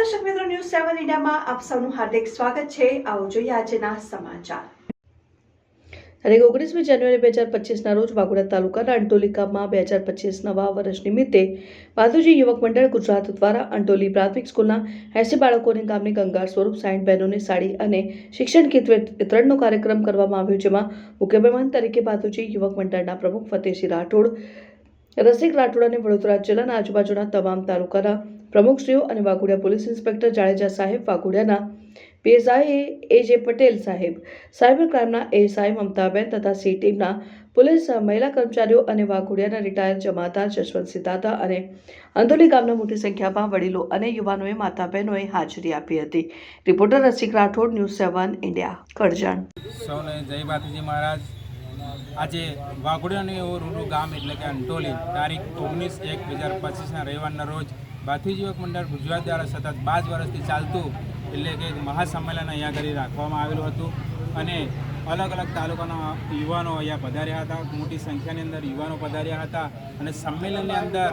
સેવન ઇન્ડિયામાં આપ સૌનું હાર્દિક સ્વાગત છે. આવો જોઈએ આજના સમાચાર. તારીખ ઓગણીસમી જાન્યુઆરી બે હજાર પચીસના રોજ વાઘોડા તાલુકાના અંટોલી ગામમાં બે હજાર પચીસ નવા વર્ષ નિમિત્તે માધુજી યુવક મંડળ ગુજરાત દ્વારા અંટોલી પ્રાથમિક સ્કૂલના એસી બાળકોને ગામની ગંગા સ્વરૂપ સાઈઠ બહેનોને સાડી અને શિક્ષણ કીટ વિતરણનો કાર્યક્રમ કરવામાં આવ્યો, જેમાં મુખ્ય મહેમાન તરીકે માધુજી યુવક મંડળના પ્રમુખ ફતેહસિંહ રાઠોડ, રસિક રાઠોડ અને વડોદરા જિલ્લાના આજુબાજુના તમામ તાલુકાના પ્રમુખશ્રીઓ અને વાઘોડિયા પોલીસ ઇન્સ્પેક્ટર જાડેજા સાહેબ, વાઘોડિયાના પીએસઆઈ એ જે પટેલ સાહેબ, સાયબર ક્રાઇમના એએસઆઈ મમતાબેન તથા સી ટીમના પોલીસ મહિલા કર્મચારીઓ અને વાઘોડિયાના રિટાયર જમાદાર જશવંતસિંહ દાદા અને અંદોલી ગામના મોટી સંખ્યામાં વડીલો અને યુવાનોએ માતા બહેનોએ હાજરી આપી હતી. Reporter Rasik Rathod, news seven India, Karjan. સૌને જય માતાજી મહારાજ. આજે વાઘોડિયાનું એવું રૂડું ગામ એટલે કે અંટોલી, તારીખ ઓગણીસ એક બે હજાર પચીસના રવિવારના રોજ ભાથી યુવક મંડળ ગુજરાત દ્વારા સતત પાંચ વર્ષથી ચાલતું એટલે કે મહાસંમેલન અહીંયા કરી રાખવામાં આવેલું હતું. અને અલગ અલગ તાલુકાના યુવાનો અહીંયા પધાર્યા હતા. મોટી સંખ્યાની અંદર યુવાનો પધાર્યા હતા. અને સંમેલનની અંદર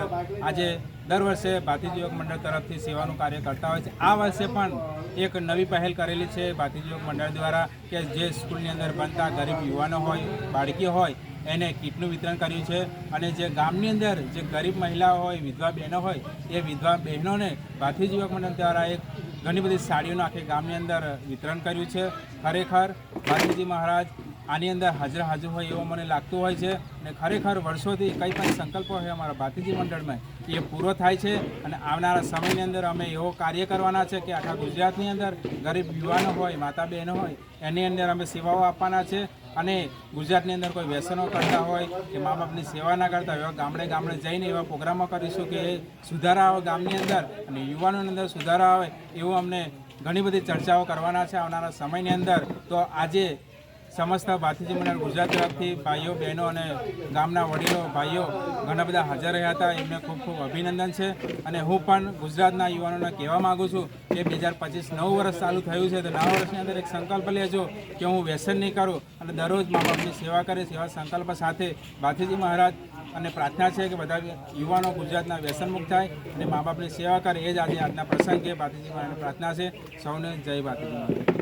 આજે દર વર્ષે ભાતીજ યુવક મંડળ તરફથી સેવાનું કાર્ય કરતા હોય છે. આ વર્ષે પણ એક નવી પહેલ કરેલી છે ભારતીય યુવક મંડળ દ્વારા કે જે સ્કૂલની અંદર ભણતા ગરીબ યુવાનો હોય, બાળકી હોય, એને કીટનું વિતરણ કર્યું છે અને જે ગામની અંદર જે ગરીબ મહિલાઓ હોય, વિધવા બહેનો હોય, એ વિધવા બહેનોને ભારતીય યુવક મંડળ દ્વારા એક ઘણી બધી સાડીઓનું આખી ગામની અંદર વિતરણ કર્યું છે. ખરેખર ભાતીજી મહારાજ આની અંદર હાજર હાજર હોય એવું મને લાગતું હોય છે અને ખરેખર વર્ષોથી કંઈ પણ સંકલ્પો હોય અમારા ભાતીજી મંડળમાં, એ પૂરો થાય છે અને આવનારા સમયની અંદર અમે એવો કાર્ય કરવાના છે કે આખા ગુજરાતની અંદર ગરીબ યુવાનો હોય માતા બહેનો હોય, એની અંદર અમે સેવાઓ આપવાના છે અને ગુજરાતની અંદર કોઈ વ્યસનો કરતા હોય કે મા બાપની સેવા ના કરતા એવા ગામડે ગામડે જઈને એવા પ્રોગ્રામો કરીશું કે સુધારા આવે ગામની અંદર અને યુવાનોની અંદર સુધારા આવે એવું અમને ઘણી બધી ચર્ચાઓ કરવાના છે આવનારા સમયની અંદર. તો આજે સમસ્ત ભાતીજી મંડળ ગુજરાત તરફથી ભાઈઓ, બહેનો અને ગામના વડીલો, ભાઈઓ ઘણા બધા હાજર રહ્યા હતા. એમને ખૂબ ખૂબ અભિનંદન છે. અને હું પણ ગુજરાતના યુવાનોને કહેવા માગું છું કે બે હજાર પચીસ નવ વર્ષ ચાલુ થયું છે, તો નવ વર્ષની અંદર એક સંકલ્પ લેજો કે હું વ્યસન નહીં કરું અને દરરોજ મા બાપની સેવા કરીશ એવા સંકલ્પ સાથે ભાતીજી મહારાજ અને પ્રાર્થના છે કે બધા યુવાનો ગુજરાતના વ્યસન મુક્ત થાય અને મા બાપની સેવા કરે. એ જ આજે આજના પ્રસંગે ભાતીજી મહારાજની પ્રાર્થના છે. સૌને જય ભાતીજી